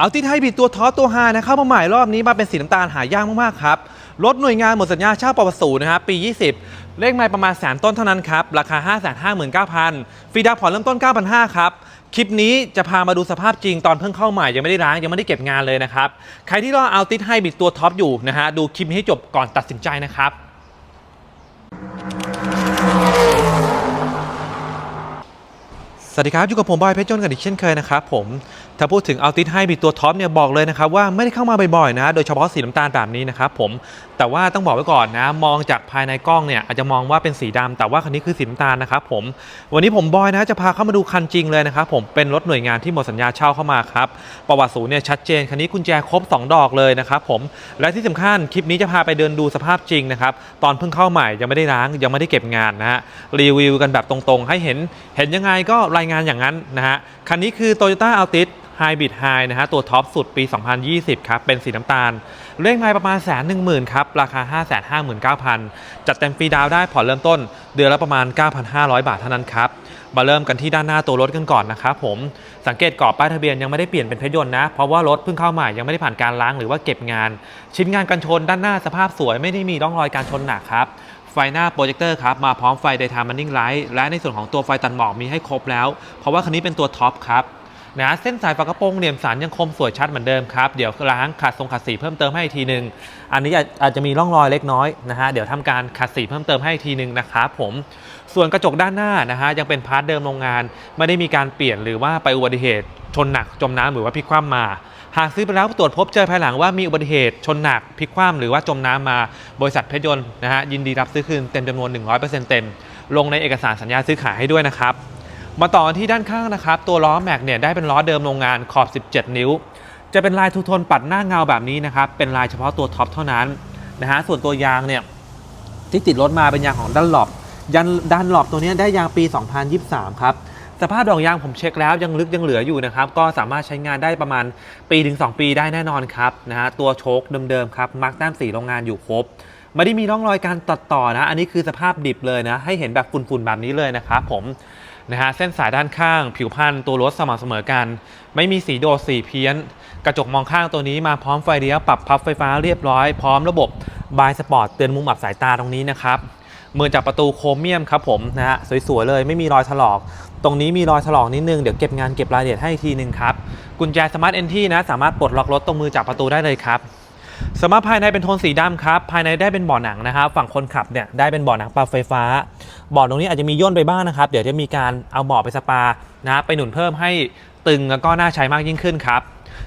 เอาติดให้บิดตัวท็อปตัวฮานะเข้ามาใหม่รอบนี้มาเป็นสีน้ำตาลหายากมากๆครับรถหน่วยงานหมดสัญญาเช่าปวสูนะครับปี 20 เลขไม่ประมาณแสนต้นเท่านั้นครับ ราคา 5 5 9 0 0 0ฟรีดาวผ่อนเริ่มต้น 9,500ครับ คลิปนี้จะพามาดูสภาพจริงตอนเพิ่งเข้าใหม่ ยังไม่ได้ล้าง ยังไม่ได้เก็บงานเลยนะครับ ใครที่รอเอาติดให้บิดตัวท็อปอยู่นะฮะดูคลิปนี้ให้จบก่อนตัดสินใจนะครับสวัสดีครับอยู่กับผมบอยเพชรจนกันอีกเช่นเคยนะครับผม ถ้าพูดถึงเอาติดให้บิดตัวท็อปเนี่ยบอกเลยนะครับว่าไม่ได้เข้ามาบ่อยๆนะ โดยเฉพาะสีน้ำตาลแบบนี้นะครับผมแต่ว่าต้องบอกไว้ก่อนนะ มองจากภายในกล้องเนี่ยอาจจะมองว่าเป็นสีดำแต่ว่าคันนี้คือสีน้ำตาลนะครับผมวันนี้ผมบอยนะจะพาเข้ามาดูคันจริงเลยนะครับผมเป็นรถหน่วยงานที่หมดสัญญาเช่าเข้ามาครับประวัติศูนย์เนี่ยชัดเจนคันนี้กุญแจครบ 2 ดอกเลยนะครับผมและที่สำคัญคลิปนี้จะพาไปเดินดูสภาพจริงนะครับตอนเพิ่งเข้าใหม่ยังไม่ได้ล้างยังไม่ได้เก็บงานนะฮะรีวิวกันแบบตรงๆ ให้เห็นเห็นยังไงก็รายงานอย่างนั้นนะฮะคันนี้คือ Toyota Altis Hybrid High นะฮะตัวท็อปสุดปี 2020 ครับ เป็นสีน้ำตาล เลขไมล์ประมาณแสนหนึ่งหมื่นครับ ราคา 5 5 9 0 0 0 จัดเต็มฟรีดาวได้ผ่อนเริ่มต้น เดือนละประมาณ 9,500 บาทเท่านั้นครับ มาเริ่มกันที่ด้านหน้าตัวรถกันก่อนนะครับผม สังเกตกรอบป้ายทะเบียนยังไม่ได้เปลี่ยนเป็นเพชรยนต์นะ เพราะว่ารถเพิ่งเข้าใหม่ยังไม่ได้ผ่านการล้างหรือว่าเก็บงาน ชิ้นงานกันชนด้านหน้าสภาพสวยไม่ได้มีร่องรอยการชนหนักครับไฟหน้าโปรเจคเตอร์ครับ มาพร้อมไฟ Daytime Running Light และในส่วนของตัวไฟตัดหมอกมีให้ครบแล้ว เพราะว่าคันนี้เป็นตัวท็อปครับ นะเส้นสายฝากระโปรงเหลี่ยมสันยังคมสวยชัดเหมือนเดิมครับเดี๋ยวล้างขัดทรงขัดสีเพิ่มเติมให้อีกทีหนึ่งอันนี้อาจจะมีร่องรอยเล็กน้อยนะฮะเดี๋ยวทำการขัดสีเพิ่มเติมให้อีกทีหนึ่งนะครับผมส่วนกระจกด้านหน้านะฮะยังเป็นพาร์ทเดิมโรงงาน ไม่ได้มีการเปลี่ยนหรือว่าไปอุบัติเหตุ ชนหนักจมน้ำหรือว่าพลิกคว่ำมาหากซื้อไปแล้วตรวจพบเจอภายหลังว่ามีอุบัติเหตุชนหนักพลิกคว่ำหรือว่าจมน้ำมา บริษัทเพชรยนต์นะฮะยินดีรับซื้อคืนเต็มจำนวน 100%เต็มลงในเอกสารสัญญาซื้อขายให้ด้วยนะครับ มาต่อที่ด้านข้างนะครับ ตัวล้อแม็กเนี่ยได้เป็นล้อเดิมโรงงานขอบ 17 นิ้ว จะเป็นลายทูโทนปัดหน้าเงาแบบนี้นะครับ เป็นลายเฉพาะตัวท็อปเท่านั้นนะฮะส่วนตัวยางเนี่ยที่ติดรถมาเป็นยางของดันหลบยันดันหลบตัวนี้ได้ยางปี 2023 ครับสภาพดอกยางผมเช็คแล้วยังลึกยังเหลืออยู่นะครับ ก็สามารถใช้งานได้ประมาณปีถึง 2 ปีได้แน่นอนครับนะฮะตัวโชคเดิมๆครับมาร์กแต้มสีโรงงานอยู่ครบไม่ได้มีร่องรอยการตัดต่อนะ อันนี้คือสภาพดิบเลยนะ ให้เห็นแบบฝุ่นๆแบบนี้เลยนะครับผม นะฮะเส้นสายด้านข้าง ผิวพันตัวรถสม่ำเสมอกัน ไม่มีสีโดดสีเพี้ยน กระจกมองข้างตัวนี้มาพร้อมไฟเลี้ยวปรับพับไฟฟ้าเรียบร้อย พร้อมระบบบายสปอร์ตเตือนมุมอับสายตาตรงนี้นะครับมือจับประตูโครเมียมครับผมนะฮะสวยๆเลยไม่มีรอยถลอก ตรงนี้มีรอยถลอกนิดนึง เดี๋ยวเก็บงานเก็บรายละเอียดให้อีกทีนึงครับ กุญแจสมาร์ทเอนที่นะสามารถปลดล็อกรถตรงมือจับประตูได้เลยครับ สมาร์ทภายในเป็นโทนสีดำครับ ภายในได้เป็นเบาะหนังนะครับ ฝั่งคนขับเนี่ยได้เป็นเบาะหนังปรับไฟฟ้าเบาะตรงนี้อาจจะมีย่นไปบ้างนะครับ เดี๋ยวจะมีการเอาเบาะไปสปานะไปหนุนเพิ่มให้ตึงแล้วก็น่าใช้มากยิ่งขึ้นครับ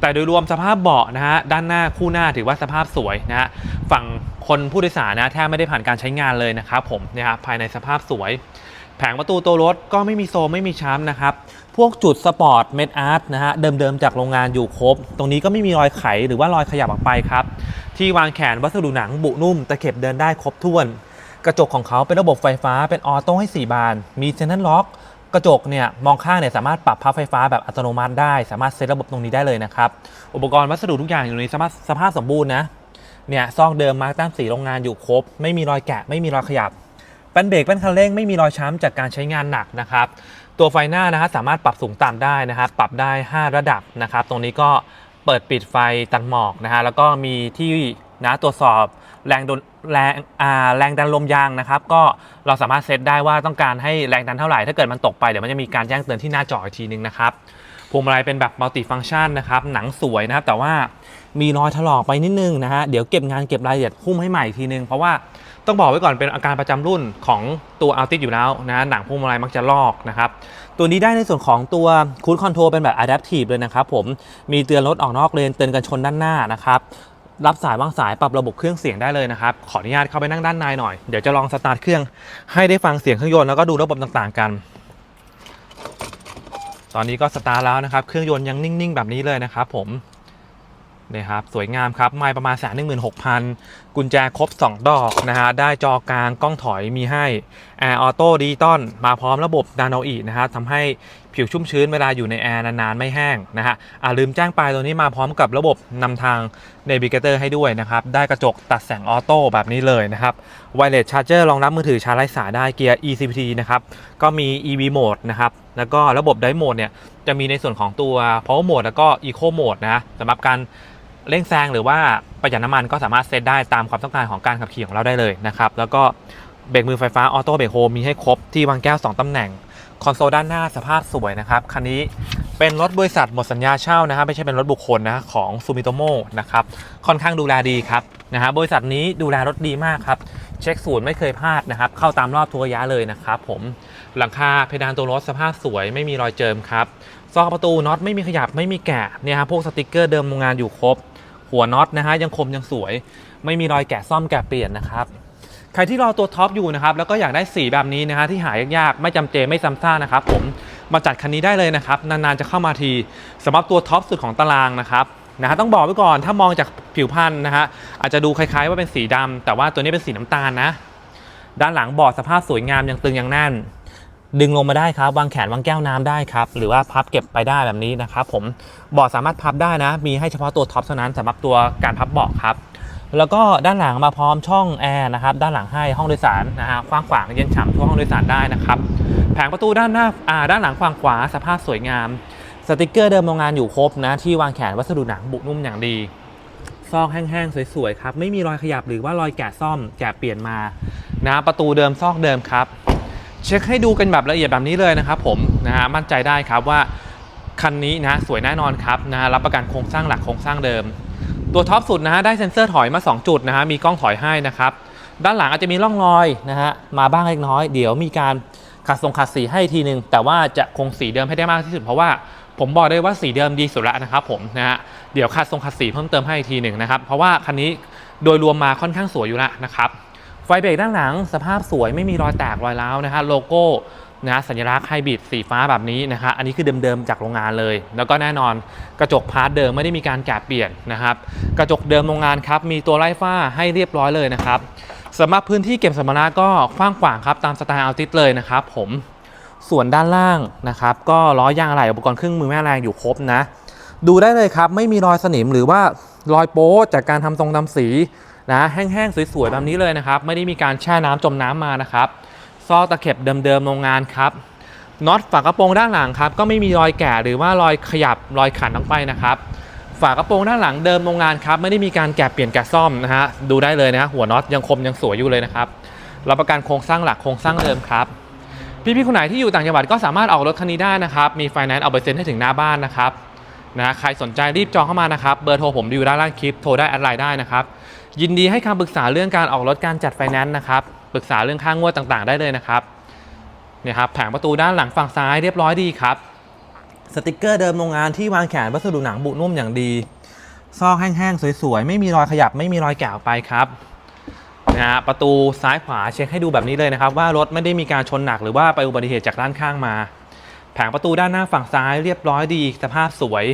แต่โดยรวมสภาพเบาะนะฮะด้านหน้าคู่หน้าถือว่าสภาพสวยนะฮะฝั่งคนผู้โดยสารนะแทบไม่ได้ผ่านการใช้งานเลยนะครับผมเนี่ยครับภายในสภาพสวย แผงประตูตัวรถก็ไม่มีโซมไม่มีช้ำนะครับ พวกจุดสปอร์ตเมดอาร์ตนะฮะ เดิมๆจากโรงงานอยู่ครบ ตรงนี้ก็ไม่มีรอยไขหรือว่ารอยขยับออกไปครับ ที่วางแขนวัสดุหนังบุนุ่มตะเข็บเดินได้ครบถ้วน กระจกของเขาเป็นระบบไฟฟ้าเป็นออโต้ให้ 4 บาน มีเซนทันล็อก กระจกเนี่ยมองข้างเนี่ยสามารถปรับพับไฟฟ้าแบบอัตโนมัติได้ สามารถเซตระบบตรงนี้ได้เลยนะครับ อุปกรณ์วัสดุทุกอย่างอยู่ในสภาพสมบูรณ์นะ เนี่ยซองเดิมมาร์กแต้มสีโรงงานอยู่ครบ ไม่มีรอยแกะไม่มีรอยขยับ ป้นเบรกป้นคันเร่งไม่มีรอยช้ำจากการใช้งานหนักนะครับตัวไฟหน้านะฮะสามารถปรับสูงต่ำได้นะครับปรับได้ 5 ระดับนะครับ ตรงนี้ก็เปิดปิดไฟตัดหมอกนะฮะแล้วก็มีที่นะตรวจสอบแรงดนแรงอ่าแรงดันลมยางนะครับ ก็เราสามารถเซตได้ว่าต้องการให้แรงดันเท่าไหร่ถ้าเกิดมันตกไปเดี๋ยวมันจะมีการแจ้งเตือนที่หน้าจออีกทีนึงนะครับพวงมาลัยเป็นแบบมัลติฟัง c t ชันนะครับหนังสวยนะครับแต่ว่ามีรอยถลอกไปนิดนึงนะฮะเดี๋ยวเก็บงานเก็บรายละเอียดหุ้มให้ใหม่อีกทีนึงเพราะว่า ต้องบอกไว้ก่อนเป็นอาการประจำรุ่นของตัวอัลติอยู่แล้วนะหนังพวงมาลัยมักจะลอกนะครับ ตัวนี้ได้ในส่วนของตัวคูดคอนโทรเป็นแบบ Adaptive เลยนะครับผมมีเตือนรถออกนอกเลนเตือนกันชนด้านหน้านะครับรับสายวางสายปรับระบบเครื่องเสียงได้เลยนะครับ ขออนุญาตเข้าไปนั่งด้านในหน่อย เดี๋ยวจะลองสตาร์ทเครื่องให้ได้ฟังเสียงเครื่องยนต์แล้วก็ดูระบบต่างๆกัน ตอนนี้ก็สตาร์ทแล้วนะครับ เครื่องยนต์ยังนิ่งๆ แบบนี้เลยนะครับผม นี่ครับสวยงามครับ ไม่ประมาณแสนหนึ่งหมื่นหกพันกุญแจครบ 2 ดอกนะฮะได้จอกลางกล้องถอยมีให้แอร์ออโต้ดิจิตอลมาพร้อมระบบดานโออีนะฮะทำให้ผิวชุ่มชื้นเวลาอยู่ในแอร์นานๆ ไม่แห้งนะฮะอ่าลืมแจ้งไปตัวนี้มาพร้อมกับระบบนำทาง Navigator ให้ด้วยนะครับ ได้กระจกตัดแสงออโต้แบบนี้เลยนะครับ Wireless Charger รองรับมือถือชาร์จไร้สายได้เกียร์ ECPT นะครับก็มี EV Mode นะครับแล้วก็ระบบ Drive Mode เนี่ยจะมีในส่วนของตัว Power Mode แล้วก็ Eco Mode นะสำหรับการ เร่งแซงหรือว่าประหยัดน้ำมันก็สามารถเซตได้ตามความต้องการของการขับขี่ของเราได้เลยนะครับ แล้วก็เบรกมือไฟฟ้าออโต้เบรกโฮมมีให้ครบที่วางแก้ว 2ตำแหน่ง คอนโซลด้านหน้าสภาพสวยนะครับ คันนี้เป็นรถบริษัทหมดสัญญาเช่านะครับ ไม่ใช่เป็นรถบุคคลนะของซูมิโตโมนะครับ ค่อนข้างดูแลดีครับนะฮะบริษัทนี้ดูแลรถดีมากครับ เช็คศูนย์ไม่เคยพลาดนะครับ เข้าตามรอบทุกระยะเลยนะครับผมหลังคาเพดานตัวรถสภาพสวยไม่มีรอยเจิมครับซอกประตูน็อตไม่มีขยับไม่มีแกะเนี่ยครับพวกสติกเกอร์เดิมโรงงานอยู่ครบ หัวน็อตนะฮะยังคมยังสวย ไม่มีรอยแกะซ่อมแกะเปลี่ยนนะครับใครที่รอตัวท็อปอยู่นะครับแล้วก็อยากได้สีแบบนี้นะฮะที่หายากๆ ไม่จำเจไม่ซ้ำซ่ากนะครับผมมาจัดคันนี้ได้เลยนะครับนานๆจะเข้ามาทีสำหรับตัวท็อปสุดของตารางนะครับนะฮะต้องบอกไว้ก่อนถ้ามองจากผิวพรรณนะฮะอาจจะดูคล้ายๆว่าเป็นสีดำแต่ว่าตัวนี้เป็นสีน้ำตาลนะ ด้านหลังบอดสภาพสวยงามยังตึงยังแน่น ดึงลงมาได้ครับ วางแขนวางแก้วน้ำได้ครับ หรือว่าพับเก็บไปได้แบบนี้นะครับผมเบาะสามารถพับได้นะ มีให้เฉพาะตัวท็อปเท่านั้นสำหรับตัวการพับเบาะครับ แล้วก็ด้านหลังมาพร้อมช่องแอร์นะครับ ด้านหลังให้ห้องโดยสารนะฮะกว้างขวางเย็นฉ่ำทั่วห้องโดยสารได้นะครับ แผงประตูด้านหน้าอ่าด้านหลังฝั่งขวาสภาพสวยงาม สติกเกอร์เดิมโรงงานอยู่ครบนะ ที่วางแขนวัสดุหนังบุนุ่มอย่างดีซอกแห้งๆ สวยๆ ครับ ไม่มีรอยขยับหรือว่ารอยแกะซ่อมแกะเปลี่ยนมานะประตูเดิมซอกเดิมครับ เช็คให้ดูกันแบบละเอียดแบบนี้เลยนะครับผมนะฮะมั่นใจได้ครับว่าคันนี้นะสวยแน่นอนครับนะฮะรับประกันโครงสร้างหลักโครงสร้างเดิม ตัวท็อปสุดนะฮะได้เซ็นเซอร์ถอยมา 2 จุดนะฮะมีกล้องถอยให้นะครับด้านหลังอาจจะมีร่องรอยนะฮะมาบ้างเล็กน้อย เดี๋ยวมีการขัดทรงขัดสีให้อีกทีหนึ่งแต่ว่าจะคงสีเดิมให้ได้มากที่สุดเพราะว่าผมบอกได้ว่าสีเดิมดีสุดล้วนะครับผมนะฮะเดี๋ยวขัดทรงขัดสีเพิ่มเติมให้อีกทีหนึ่งนะครับเพราะว่าคันนี้โดยรวมมาค่อนข้างสวยอยู่แล้วนะครับ ไฟเบรกด้านหลังสภาพสวยไม่มีรอยแตกรอยร้าวนะฮะโลโก้นะสัญลักษณ์ไฮบริดสีฟ้าแบบนี้นะฮะอันนี้คือเดิมๆจากโรงงานเลย แล้วก็แน่นอนกระจกพาร์ทเดิมไม่ได้มีการแกะเปลี่ยนนะครับ กระจกเดิมโรงงานครับมีตัวไล่ฝ้าให้เรียบร้อยเลยนะครับสำหรับพื้นที่เก็บสัมภาระก็กว้างขวางครับตามสไตล์อัลติสเลยนะครับผมส่วนด้านล่างนะครับ ก็ล้อยางอะไหล่อุปกรณ์เครื่องมือแม่แรงอยู่ครบนะ ดูได้เลยครับ ไม่มีรอยสนิมหรือว่ารอยโป๊จากการทำทรงทำสี นะแห้งๆสวยๆแบบนี้เลยนะครับ ไม่ได้มีการแช่น้ำจมน้ำมานะครับซอกตะเข็บเดิมๆโรงงานครับน็อตฝากระโปรงด้านหลังครับก็ไม่มีรอยแก่หรือว่ารอยขยับรอยขันลงไปนะครับฝากระโปรงด้านหลังเดิมโรงงานครับไม่ได้มีการแกะเปลี่ยนแกะซ่อมนะฮะดูได้เลยนะฮะหัวน็อตยังคมยังสวยอยู่เลยนะครับรับประกันโครงสร้างหลักโครงสร้างเดิมครับพี่ๆคนไหนที่อยู่ต่างจังหวัดก็สามารถออกรถคันนี้ได้นะครับมีไฟแนนซ์เอาไปเซ็นให้ถึงหน้าบ้านนะครับ นะใครสนใจรีบจองเข้ามานะครับเบอร์โทรผมอยู่ด้านล่างคลิปโทรได้แอดไลน์ได้นะครับยินดีให้คำปรึกษาเรื่องการออกรถการจัดไฟแนนซ์นะครับปรึกษาเรื่องค่างวดต่างๆ ได้เลยนะครับเนี่ยครับแผงประตูด้านหลังฝั่งซ้ายเรียบร้อยดีครับสติกเกอร์เดิมโรงงานที่วางแขนวัสดุหนังบุนุ่มอย่างดีซอกแห้งๆสวยๆ ไม่มีรอยขยับไม่มีรอยแกะไปครับนะฮะประตูซ้ายขวาเช็คให้ดูแบบนี้เลยนะครับ ว่ารถไม่ได้มีการชนหนักหรือว่าไปอุบัติเหตุจากด้านข้างมา แผงประตูด้านหน้าฝั่งซ้ายเรียบร้อยดีสภาพสวย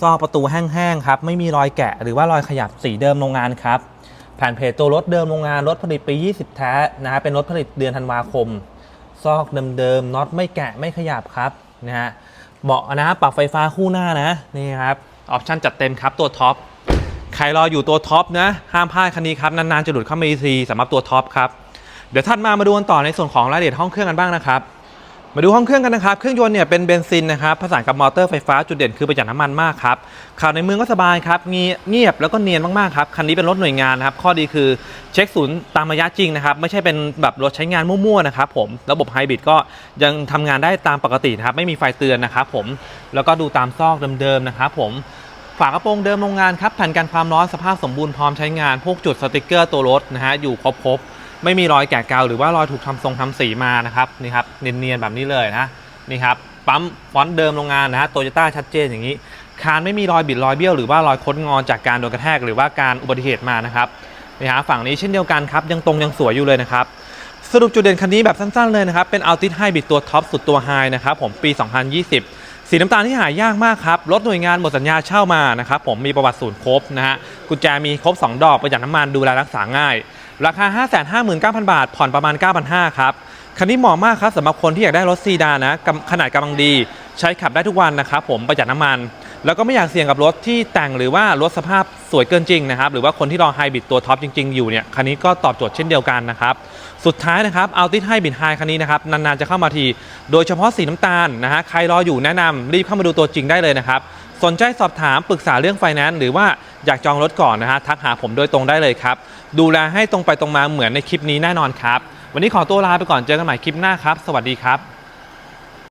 ซอกประตูแห้งๆครับไม่มีรอยแกะหรือว่ารอยขยับสีเดิมโรงงานครับแผ่นเพจตัวรถเดิมโรงงานรถผลิตปี 20 แท้นะฮะเป็นรถผลิตเดือนธันวาคม ซอกเดิมๆน็อตไม่แกะไม่ขยับครับนะฮะเบาะนะปรับไฟฟ้าคู่หน้านะนี่ครับออปชั่นจัดเต็มครับตัวท็อปใครรออยู่ตัวท็อปนะห้ามพลาดคันนี้ครับนานๆจะหลุดเข้ามา EC สำหรับตัวท็อปครับเดี๋ยวถัดมามาดูกันต่อในส่วนของรายละเอียดห้องเครื่องกันบ้างนะครับ มาดูห้องเครื่องกันนะครับ เครื่องยนต์เนี่ยเป็นเบนซินนะครับ ผสานกับมอเตอร์ไฟฟ้าจุดเด่นคือประหยัดน้ำมันมากครับขับในเมืองก็สบายครับเงียบแล้วก็เนียนมากๆครับ คันนี้เป็นรถหน่วยงานนะครับ ข้อดีคือเช็คศูนย์ตามระยะจริงนะครับ ไม่ใช่เป็นแบบรถใช้งานมั่วๆนะครับผม ระบบไฮบริดก็ยังทำงานได้ตามปกตินะครับ ไม่มีไฟเตือนนะครับผม แล้วก็ดูตามซอกเดิมๆนะครับผมฝากระโปรงเดิมโรงงานครับ แผ่นกันความร้อนสภาพสมบูรณ์พร้อมใช้งาน พวกจุดสติกเกอร์ตัวรถนะฮะอยู่ครบๆ ไม่มีรอยแกะเกาหรือว่ารอยถูกทำทรงทำสีมานะครับนี่ครับเนียนๆแบบนี้เลยนะนี่ครับปั๊มฟอนต์เดิมโรงงานนะฮะโตโยต้าชัดเจนอย่างนี้ คานไม่มีรอยบิดรอยเบี้ยวหรือว่ารอยคดงอจากการโดนกระแทกหรือว่าการอุบัติเหตุมานะครับนี่ฮะฝั่งนี้เช่นเดียวกันครับยังตรงยังสวยอยู่เลยนะครับสรุปจุดเด่นคันนี้แบบสั้นๆเลยนะครับ เป็น Altis Hybrid ตัวท็อปสุดตัวไฮนะครับผมปี 2020 สีน้ำตาลที่หายากมากครับรถหน่วยงานหมดสัญญาเช่ามานะครับผมมีประวัติศูนย์ครบนะฮะกุญแจมีครบ 2 ดอกประหยัดน้ำมันดูแลรักษาง่าย ราคา 559,000 บาท ผ่อนประมาณ 9,500 ครับ คันนี้เหมาะมากครับสำหรับคนที่อยากได้รถซีดานนะ ขนาดกำลังดี ใช้ขับได้ทุกวันนะครับผม ประหยัดน้ำมัน แล้วก็ไม่อยากเสี่ยงกับรถที่แต่งหรือว่ารถสภาพสวยเกินจริงนะครับ หรือว่าคนที่รอไฮบริดตัวท็อปจริง ๆ อยู่เนี่ย คันนี้ก็ตอบโจทย์เช่นเดียวกันนะครับ สุดท้ายนะครับเอาติดให้บินไฮคันนี้นะครับ นานๆจะเข้ามาที โดยเฉพาะสีน้ำตาลนะฮะ ใครรออยู่แนะนำรีบเข้ามาดูตัวจริงได้เลยนะครับ สนใจสอบถามปรึกษาเรื่องไฟแนนซ์หรือว่า อยากจองรถก่อนนะฮะทักหาผมโดยตรงได้เลยครับ ดูแลให้ตรงไปตรงมาเหมือนในคลิปนี้แน่นอนครับ วันนี้ขอตัวลาไปก่อนเจอกันใหม่คลิปหน้าครับ สวัสดีครับ